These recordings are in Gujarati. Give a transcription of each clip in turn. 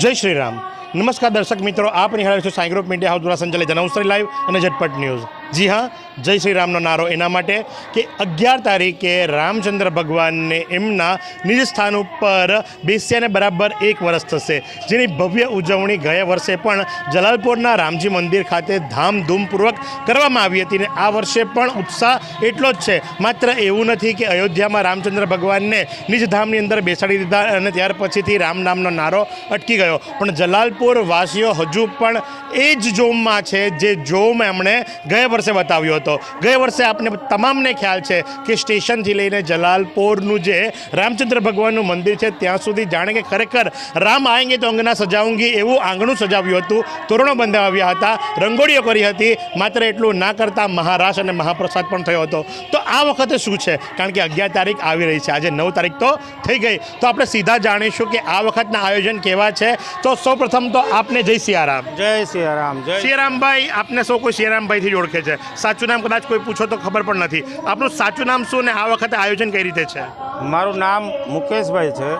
જય શ્રી રામ નમસ્કાર દર્શક મિત્રો, આપ નિહાળો છો સાંઈ ગ્રુપ મીડિયા હાઉસ દ્વારા સંચાલિત નવસારી લાઈવ અને ઝટપટ ન્યૂઝ. જી હા, જય શ્રી રામનો નારો એના માટે કે અગિયાર તારીખે રામચંદ્ર ભગવાનને એમના નિજ સ્થાન ઉપર બેસ્યાને બરાબર એક વર્ષ થશે. જેની ભવ્ય ઉજવણી ગયા વર્ષે પણ જલાલપુરના રામજી મંદિર ખાતે ધામધૂમપૂર્વક કરવામાં આવી હતી અને આ વર્ષે પણ ઉત્સાહ એટલો જ છે. માત્ર એવું નથી કે અયોધ્યામાં રામચંદ્ર ભગવાનને નિજ ધામની અંદર બેસાડી દીધા અને ત્યાર પછીથી રામ નામનો નારો અટકી ગયો. પણ જલાલપુર વાસીઓ હજુ પણ એ જ જોમમાં છે, જે જોમ એમણે ગયા વર્ષે બતાવ્યો હતો. ગયા વર્ષે આપને તમામને ખ્યાલ છે કે સ્ટેશનથી લઈને જલાલપોરનું જે રામચંદ્ર ભગવાનનું મંદિર છે ત્યાં સુધી જાણે કે ખરેખર રામ આયંગે તો અંગના સજાવુંગી એવું આંગણું સજાવ્યું હતું. તોરણો બંધાવ્યા હતા રંગોળીઓ કરી હતી માત્ર એટલું ના કરતા મહારાસ અને મહાપ્રસાદ પણ થયો હતો. તો આ વખતે શું છે? કારણ કે અગિયાર તારીખ આવી રહી છે. આજે નવ તારીખ તો થઈ ગઈ. તો આપણે સીધા જાણીશું કે આ વખતના આયોજન કેવા છે. તો સૌપ્રથમ તો આપને જય સિયારામ. જય સિયારામ જય સિયારામભાઈ આપને સૌ કોઈ સિયારામભાઈથી જ ઓળખે છે. સાચું નામ કદાચ કોઈ પૂછો તો ખબર પણ નથી. આપનું સાચું નામ શું ને આ વખતે આયોજન કઈ રીતે છે? મારું નામ મુકેશભાઈ છે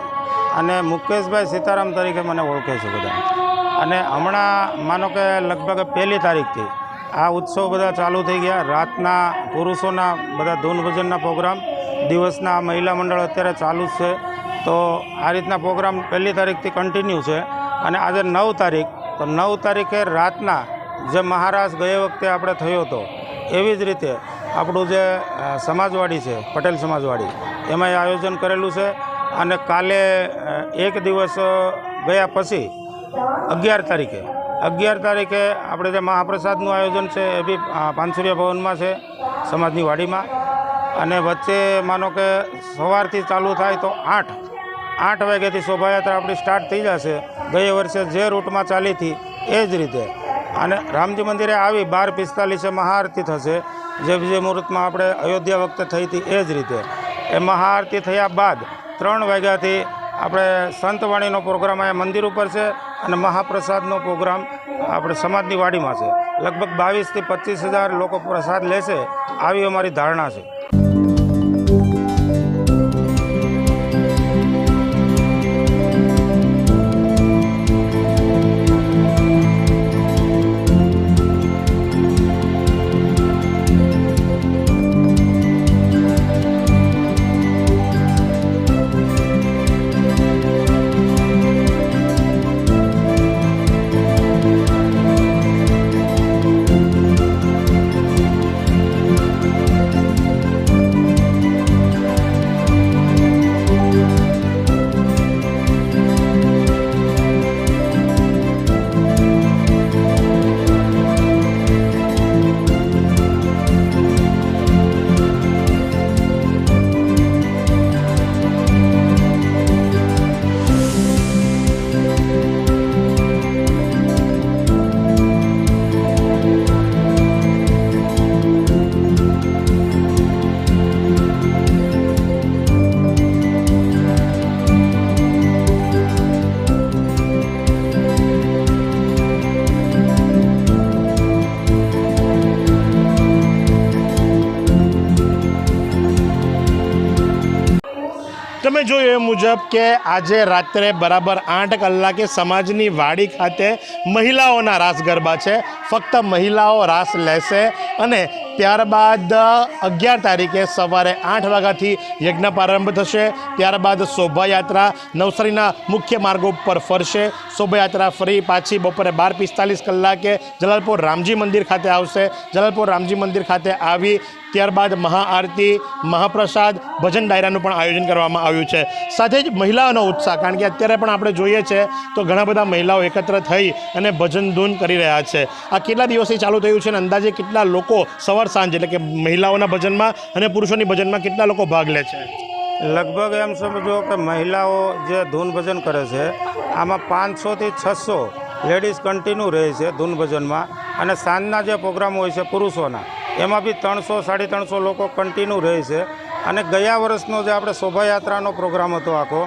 અને મુકેશભાઈ સીતારામ તરીકે મને ઓળખે છે બધા. અને હમણાં માનો કે લગભગ પહેલી તારીખથી આ ઉત્સવ બધા ચાલુ થઈ ગયા. રાતના પુરુષોના બધા ધૂન ભજનના પ્રોગ્રામ, દિવસના મહિલા મંડળ અત્યારે ચાલુ જ છે. તો આ રીતના પ્રોગ્રામ પહેલી તારીખથી કન્ટિન્યુ છે. અને આજે નવ તારીખ, તો નવ તારીખે રાતના જે મહારાજ ગયે વખતે આપણે થયો હતો, એવી જ રીતે આપણું જે સમાજવાડી છે, પટેલ સમાજવાડી એમાં આયોજન કરેલું છે અને કાલે એક દિવસ ગયા પછી અગિયાર તારીખે અગિયાર તારીખે આપણે જે મહાપ્રસાદનું આયોજન છે એ બી પાનસુરિયા ભવનમાં છે, સમાજની વાડીમાં. અને વચ્ચે માનો કે સવારથી ચાલુ થાય તો આઠ આઠ વાગ્યાથી શોભાયાત્રા આપણી સ્ટાર્ટ થઈ જશે. ગયા વર્ષે જે રૂટમાં ચાલી હતી, એ જ રીતે અને રામજી મંદિરે આવી બાર પિસ્તાલીસે મહાઆરતી થશે. જે વિજય મુહૂર્તમાં આપણે અયોધ્યા વખતે થઈ હતી એ જ રીતે. એ મહાઆરતી થયા બાદ ત્રણ વાગ્યાથી આપણે સંતવાણીનો પ્રોગ્રામ અહીંયા મંદિર ઉપર છે અને મહાપ્રસાદનો પ્રોગ્રામ આપણે સમાજની વાડીમાં છે. લગભગ બાવીસથી પચીસ હજાર લોકો પ્રસાદ લેશે. આવી અમારી ધારણા છે. તમે જોયું એ મુજબ કે આજે રાત્રે બરાબર આઠ કલાકે સમાજની વાડી ખાતે મહિલાઓના રાસ ગરબા છે. ફક્ત મહિલાઓ રાસ લેશે અને ત્યારબાદ અગિયાર તારીખે સવારે આઠ વાગ્યાથી યજ્ઞ પ્રારંભ થશે. ત્યારબાદ શોભાયાત્રા નવસારીના મુખ્ય માર્ગો પર ફરશે. શોભાયાત્રા ફરી પાછી બપોરે બાર પિસ્તાલીસ કલાકે જલાલપુર રામજી મંદિર ખાતે આવશે. જલાલપુર રામજી મંદિર ખાતે આવી ત્યારબાદ મહાઆરતી, મહાપ્રસાદ, ભજન ડાયરાનું પણ આયોજન કરવામાં આવ્યું છે. સાથે જ મહિલાઓનો ઉત્સાહ, કારણ કે અત્યારે પણ આપણે જોઈએ છે તો ઘણા બધા મહિલાઓ એકત્ર થઈ અને ભજન ધૂન કરી રહ્યા છે. આ કેટલા દિવસથી ચાલુ થયું છે અને અંદાજે કેટલા લોકો સવાર સાંજ એટલે કે મહિલાઓના ભજનમાં અને પુરુષોની ભજનમાં કેટલા લોકો ભાગ લે છે? લગભગ એમ સમજો કે મહિલાઓ જે ધૂન ભજન કરે છે, આમાં પાંચસોથી છસો લેડીઝ કન્ટિન્યુ રહે છે ધૂન ભજનમાં. અને સાંજના જે પ્રોગ્રામ હોય છે પુરુષોના, એમાં બી ત્રણસો, સાડી ત્રણસો લોકો કન્ટિન્યુ રહે છે. અને ગયા વર્ષનો જે આપણે શોભાયાત્રાનો પ્રોગ્રામ હતો આખો,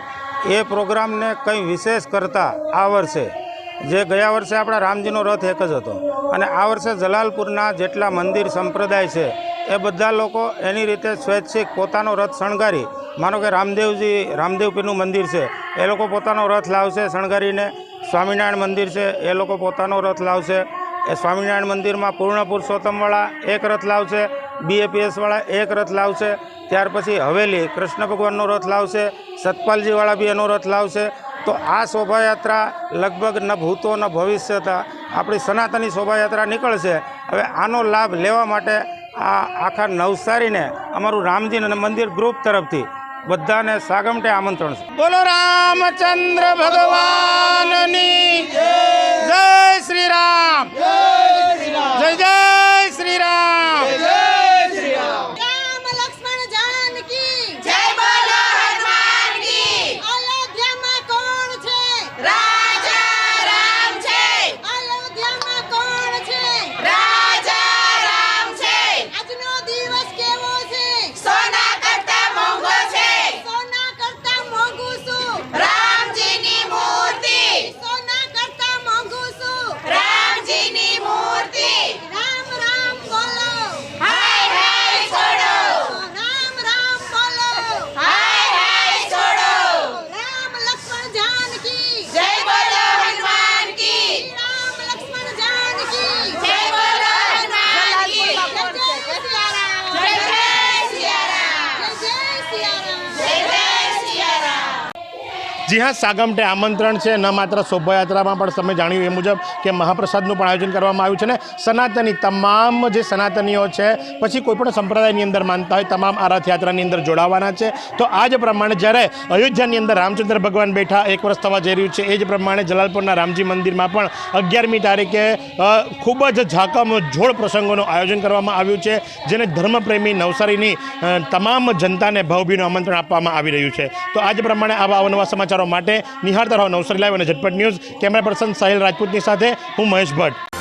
એ પ્રોગ્રામને કંઈ વિશેષ કરતાં આ વર્ષે જે ગયા વર્ષે આપણા રામજીનો રથ એક જ હતો. અને આ વર્ષે જલાલપુરના જેટલા મંદિર સંપ્રદાય છે, એ બધા લોકો એની રીતે સ્વૈચ્છિક પોતાનો રથ શણગારી, માનો કે રામદેવજી રામદેવપીનું મંદિર છે, એ લોકો પોતાનો રથ લાવશે શણગારીને. સ્વામિનારાયણ મંદિર છે, એ લોકો પોતાનો રથ લાવશે. એ સ્વામિનારાયણ મંદિરમાં પૂર્ણ પુરુષોત્તમવાળા એક રથ લાવશે, બીએપીએસવાળા એક રથ લાવશે. ત્યાર પછી હવેલી કૃષ્ણ ભગવાનનો રથ લાવશે, સતપાલજીવાળા બી એનો રથ લાવશે. તો આ શોભાયાત્રા લગભગ ન ભૂતો ન ભવિષ્ય આપણી સનાતની શોભાયાત્રા નીકળશે. હવે આનો લાભ લેવા માટે આ આખા નવસારીને અમારું રામજી મંદિર ગ્રુપ તરફથી બધાને સાગમટે આમંત્રણ છે. બોલો રામચંદ્ર ભગવાનની જય શ્રી રામ જય જય શ્રી રામ રામ લક્ષ્મણ જાનકી જય બોલો હનુમાન કી અયોધ્યામાં કોણ છે રાજા રામ છે અયોધ્યામાં કોણ છે રાજા રામ છે આજનો દિવસ કેવો છે સોના કરતા મોંઘો છે સોના કરતા મોંઘું શું રામજીની મૂર્તિ સોના કરતા મોંઘું શું રામજીની મૂર્તિ રામ રામ બોલો હાય હાય છોડો રામ રામ બોલો હાય હાય છોડો રામ લક્ષ્મણ જાનકી જય બોલો હનુમાન કી રામ લક્ષ્મણ જાનકી જય બોલો હનુમાન કી જય જય સિયારામ જય જય સિયારામ જય જય સિયારામ જય જય સિયારામ જી હા સાગમટે આમંત્રણ છે. ન માત્ર શોભાયાત્રામાં, પણ તમે જાણ્યું એ મુજબ કે મહાપ્રસાદનું પણ આયોજન કરવામાં આવ્યું છે ને સનાતની તમામ જે સનાતનીઓ છે, પછી કોઈપણ સંપ્રદાયની અંદર માનતા હોય, તમામ આ રથયાત્રાની અંદર જોડાવાના છે. તો આ જ પ્રમાણે જ્યારે અયોધ્યાની અંદર રામચંદ્ર ભગવાન બેઠા, એક વર્ષ થવા જઈ રહ્યું છે, એ જ પ્રમાણે જલાલપુરના રામજી મંદિરમાં પણ અગિયારમી તારીખે ખૂબ જ ઝાકમ જોડ પ્રસંગોનું આયોજન કરવામાં આવ્યું છે, જેને ધર્મપ્રેમી નવસારીની તમામ જનતાને ભાવભીનું આમંત્રણ આપવામાં આવી રહ્યું છે. તો આ જ પ્રમાણે આવા અવનવા માટે નિહાળતા રહો. નવસારી લાઈવ અને ઝટપટ ન્યૂઝ. કેમેરા પર્સન સાહિલ રાજપૂતની સાથે હું મહેશ ભટ્ટ.